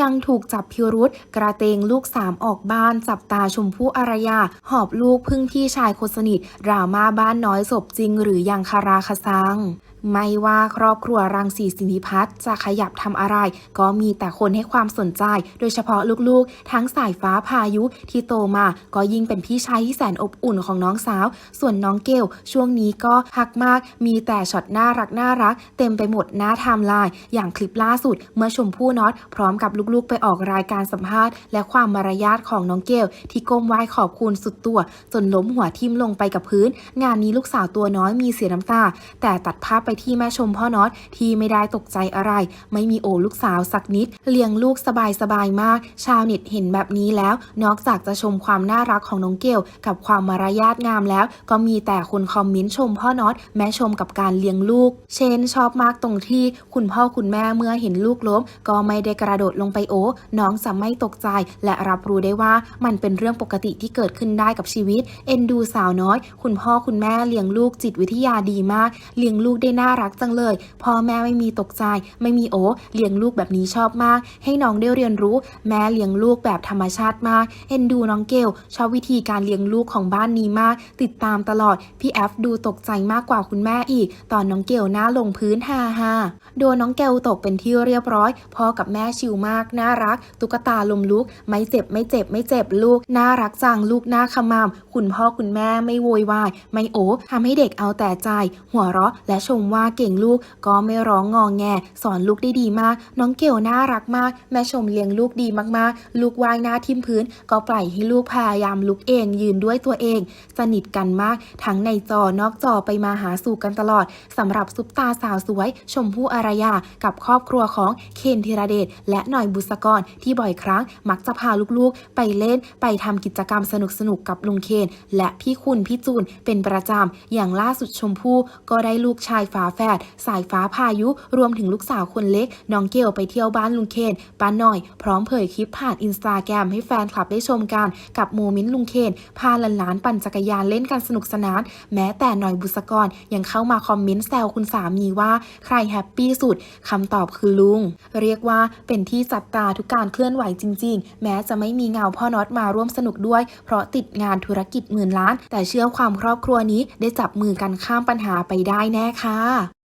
ยังถูกจับพิรุษกระเตงลูกสามออกบ้านจับตาชมพู่อารยา หอบลูกพึ่งพี่ชายคนสนิทดราม่าบ้านน้อยศพจริงหรือยังคาราคาซังไม่ว่าครอบครัวรังสีสินิพัฒน์จะขยับทำอะไร ก็มีแต่คนให้ความสนใจ โดยเฉพาะลูกๆ ทั้งสายฟ้าพายุที่โตมา ก็ยิ่งเป็นพี่ชายที่แสนอบอุ่นของน้องสาว ส่วนน้องเกลช่วงนี้ก็ฮักมาก มีแต่ช็อตน่ารักน่ารัก เต็มไปหมดหน้าไทม์ไลน์อย่างคลิปล่าสุด เมื่อชมพู่น็อตพร้อมกับลูกๆ ไปออกรายการสัมภาษณ์ และความมารยาทของน้องเกลที่ก้มไหว้ขอบคุณสุดตัว จนล้มหัวทิ่มลงไปกับพื้น งานนี้ลูกสาวตัวน้อยมีเสียน้ำตา แต่ตัดภาพไปที่แม่ชมพ่อน็อตที่ไม่ได้ตกใจอะไร ไม่มีโอลูกสาวสักนิด เลี้ยงลูกสบายสบายๆมาก ชาวเน็ตเห็นแบบนี้แล้ว นอกจากจะชมความน่ารักของน้องเกลกับความมารยาทงามแล้ว ก็มีแต่คนคอมเมนต์ชมพ่อน็อตแม่ชมกับการเลี้ยงลูก เชนชอบมากตรงที่คุณพ่อคุณแม่เมื่อเห็นลูกล้ม ก็ไม่ได้กระโดดลงไปโอ้น้องจะไม่ตกใจ และรับรู้ได้ว่ามันเป็นเรื่องปกติที่เกิดขึ้นได้กับชีวิต เอ็นดูสาวน้อย คุณพ่อคุณแม่เลี้ยงลูกจิตวิทยาดีมาก เลี้ยงลูกได้น่ารักจังเลย พ่อแม่ไม่มีตกใจ ไม่มีโอ้เลี้ยงลูกแบบนี้ชอบมาก ให้น้องได้เรียนรู้ แม่เลี้ยงลูกแบบธรรมชาติมาก เอ็นดูน้องเกลชอบวิธีการเลี้ยงลูกของบ้านนี้มาก ติดตามตลอด พี่แอฟดูตกใจมากกว่าคุณแม่อีก ตอนน้องเกลหน้าลงพื้นฮ่าฮ่าโดนน้องเกลตกเป็นที่เรียบร้อย พ่อกับแม่ชิวมากน่ารัก ตุ๊กตาลมลุก ไม่เจ็บไม่เจ็บไม่เจ็บลูก น่ารักจังลูกหน้าขมามคุณพ่อคุณแม่ไม่โวยวาย ไม่โอ้ทำให้เด็กเอาแต่ใจ หัวเราะและชมว่าเก่งลูก ก็ไม่ร้องงองแง สอนลูกได้ดีมาก น้องเกลน่ารักมาก แม่ชมเลี้ยงลูกดีมากๆ ลูกว่ายหน้าทิ่มพื้น ก็ปล่อยให้ลูกพยายามลุกเองยืนด้วยตัวเอง สนิทกันมาก ทั้งในจอนอกจอไปมาหาสู่กันตลอดสำหรับซุปตาสาวสวย ชมพู่อารยา กับครอบครัวของเคนธีรเดชและหน่อยบุษกรที่บ่อยครั้งมักจะพาลูกๆ ไปเล่นไปทำกิจกรรมสนุกๆกับลุงเคน และพี่คุณพี่จูนเป็นประจำ อย่างล่าสุดชมพู่ก็ได้ลูกชายฝาแฝดสายฟ้าพายุ รวมถึงลูกสาวคนเล็ก น้องเกลไปเที่ยวบ้านลุงเคนป้าหน่อย พร้อมเผยคลิปผ่านอินสตาแกรมให้แฟนคลับได้ชมกัน กับโมเมนต์ลุงเคนพาหลานๆปั่นจักรยานเล่นกันสนุกสนาน แม้แต่หน่อยบุษกรยังเข้ามาคอมเมนต์แซวคุณสามีว่า ใครแฮปปี้สุดคำตอบคือลุง เรียกว่าเป็นที่จับตาทุกการเคลื่อนไหวจริง ๆ แม้จะไม่มีเงาพ่อน็อตมาร่วมสนุกด้วย เพราะติดงานธุรกิจหมื่นล้าน แต่เชื่อความครอบครัวนี้ได้จับมือกันข้ามปัญหาไปได้แน่ค่ะ